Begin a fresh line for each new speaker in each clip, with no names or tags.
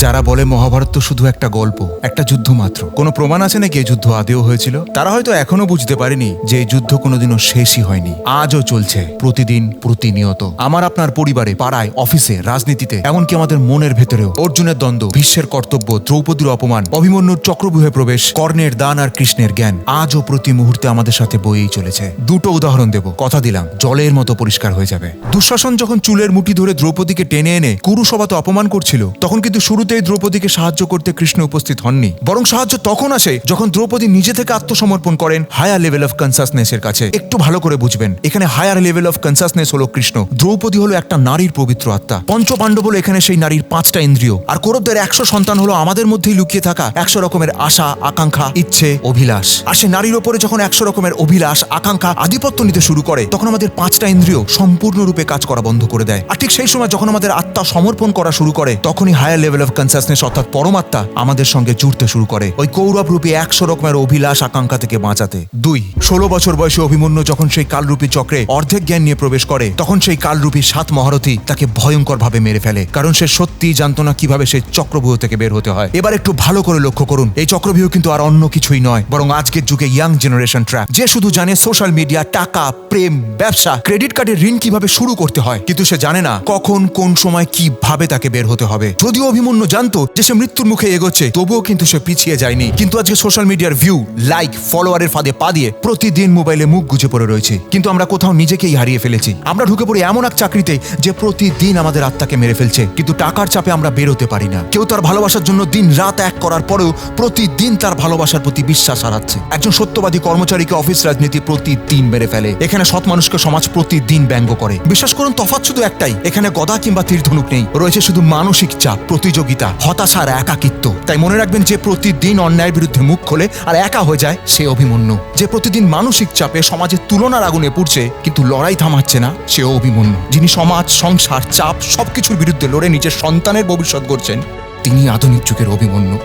যারা বলে মহাভারত তো শুধু একটা গল্প, একটা যুদ্ধ মাত্র। কোনো প্রমাণ আছে নাকি এই যুদ্ধ আদেও হয়েছিল? তারা হয়তো এখনও বুঝতে পারেনি যে এই যুদ্ধ কোনোদিনও শেষই হয়নি। আজও চলছে, প্রতিদিন প্রতিনিয়ত। আমার আপনার পরিবারে, পাড়ায়, অফিসে, রাজনীতিতে, এমনকি আমাদের মনের ভেতরেও অর্জুনের দ্বন্দ্ব, ভীষ্মের কর্তব্য, দ্রৌপদীর অপমান, অভিমন্যুর চক্রব্যূহে প্রবেশ, কর্ণের দান আর কৃষ্ণের জ্ঞান, আজও প্রতি মুহূর্তে আমাদের সাথে বয়েই চলেছে। দুটো উদাহরণ দেব। কথা দিলাম, জলের মতো পরিষ্কার হয়ে যাবে। দুঃশাসন যখন চুলের মুঠি ধরে দ্রৌপদীকে টেনে এনে কুরুসভাতে অপমান করছিল, তখন কিন্তু শুরুতেই দ্রৌপদীকে সাহায্য করতে কৃষ্ণ উপস্থিত হননি। বরং সাহায্য তখন আসে যখন দ্রৌপদী নিজে থেকে আত্মসমর্পণ করেন হায়ার লেভেল অফ কনসাসনেসের কাছে। একটু ভালো করে বুঝবেন, এখানে হায়ার লেভেল অফ কনসাসনেস হলো কৃষ্ণ। দ্রৌপদী হলো একটা নারীর পবিত্র আত্মা। পঞ্চ পাণ্ডব হলো এখানে সেই নারীর পাঁচটা ইন্দ্রিয়। আর কৌরবদের একশো সন্তান হলো আমাদের মধ্যেই লুকিয়ে থাকা একশো রকমের আশা, আকাঙ্ক্ষা, ইচ্ছে, অভিলাষ। আর সে নারীর ওপরে যখন একশো রকমের অভিলাষ, আকাঙ্ক্ষা, আধিপত্য নিতে শুরু করে, তখন আমাদের পাঁচটা ইন্দ্রিয় সম্পূর্ণরূপে কাজ করা বন্ধ করে দেয়। আর ঠিক সেই সময় যখন আমাদের আত্মা সমর্পণ করা শুরু করে, তখনই হায়ার লেভেল অফ কনসাসনেস অর্থাৎ পরমাত্মা আমাদের সঙ্গে জুড়তে শুরু করে। ওই কৌরব রূপে একশো রকমের অভিলাষ আকাঙ্ক্ষা থেকে বাঁচাতে। দুই, ষোলো বছর বয়সে অভিমন্যু যখন সেই কালরূপী চক্রে অর্ধেক জ্ঞান নিয়ে প্রবেশ করে, তখন সেই কালরূপী সাত মহারথী তাকে ভয়ঙ্কর ভাবে মেরে ফেলে। কারণ সে সত্যিই জানতো না কীভাবে সেই চক্রব্যূহ থেকে বের হতে হয়। এবার একটু ভালো করে লক্ষ্য করুন, এই চক্রব্যূহ কিন্তু আর অন্য কিছুই নয়, বরং আজকের যুগে ইয়াং জেনারেশন ট্র্যাপ যে শুধু জানে সোশ্যাল মিডিয়া টাকা, প্রেম, ব্যবসা ক্রেডিট কার্ডের ঋণ কীভাবে শুরু করতে হয়, কিন্তু সে জানে না কখন, কোন সময় কীভাবে তাকে বের হতে হবে। যদিও অভিমন্যু জানতো যে সে মৃত্যুর মুখে এগোচ্ছে, তবুও কিন্তু সে পিছিয়ে যায়নি। কিন্তু আজকে সোশ্যাল মিডিয়ার ভিউ লাইক ফলোয়ারের ফাঁদে পা দিয়ে প্রতিদিন মোবাইলে মুখ গুজে পড়ে রয়েছে। কিন্তু আমরা কোথাও নিজেকেই হারিয়ে ফেলেছি। আমরা ঢুকে পড়ি এমন এক চাকরিতে যে প্রতিদিন আমাদের আত্মাকে মেরে ফেলছে। কিন্তু টাকার চাপে আমরা বেরোতে পারি না। কেউ তার ভালোবাসার জন্য দিন রাত এক করার পরেও প্রতিদিন তার ভালোবাসার প্রতি বিশ্বাস হারাচ্ছে। একজন সত্যবাদী কর্মচারীকে অফিস রাজনীতি প্রতিদিন মেরে ফেলে। এখানে সৎ মানুষকে সমাজ প্রতিদিন ব্যঙ্গ করে। বিশ্বাস করুন, তফাৎ শুধু একটাই। এখানে গদা কিংবা তীর ধনুক নেই। রয়েছে শুধু মানসিক চাপ, প্রতিযোগিতা হতাশার একাকিত্ব। তাই মনে রাখবেন যে প্রতিদিন অন্যায়ের বিরুদ্ধে মুখ খোলে আর একা হয়ে যায় সে অভিমন্যু। যে প্রতিদিন মানসিক চাপে সমাজের তুলনার আগুনে পুড়ছে, কিন্তু লড়াই থামাচ্ছে না সে অভিমন্যু। যিনি সমাজ, সংসার, চাপ সবকিছুর বিরুদ্ধে লড়ে নিজের সন্তানের ভবিষ্যৎ করছেন তিনি আধুনিক যুগের অভিমন্যু।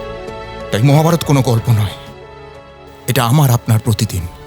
তাই মহাভারত কোনো গল্প নয়। এটা আমার, আপনার প্রতিদিন।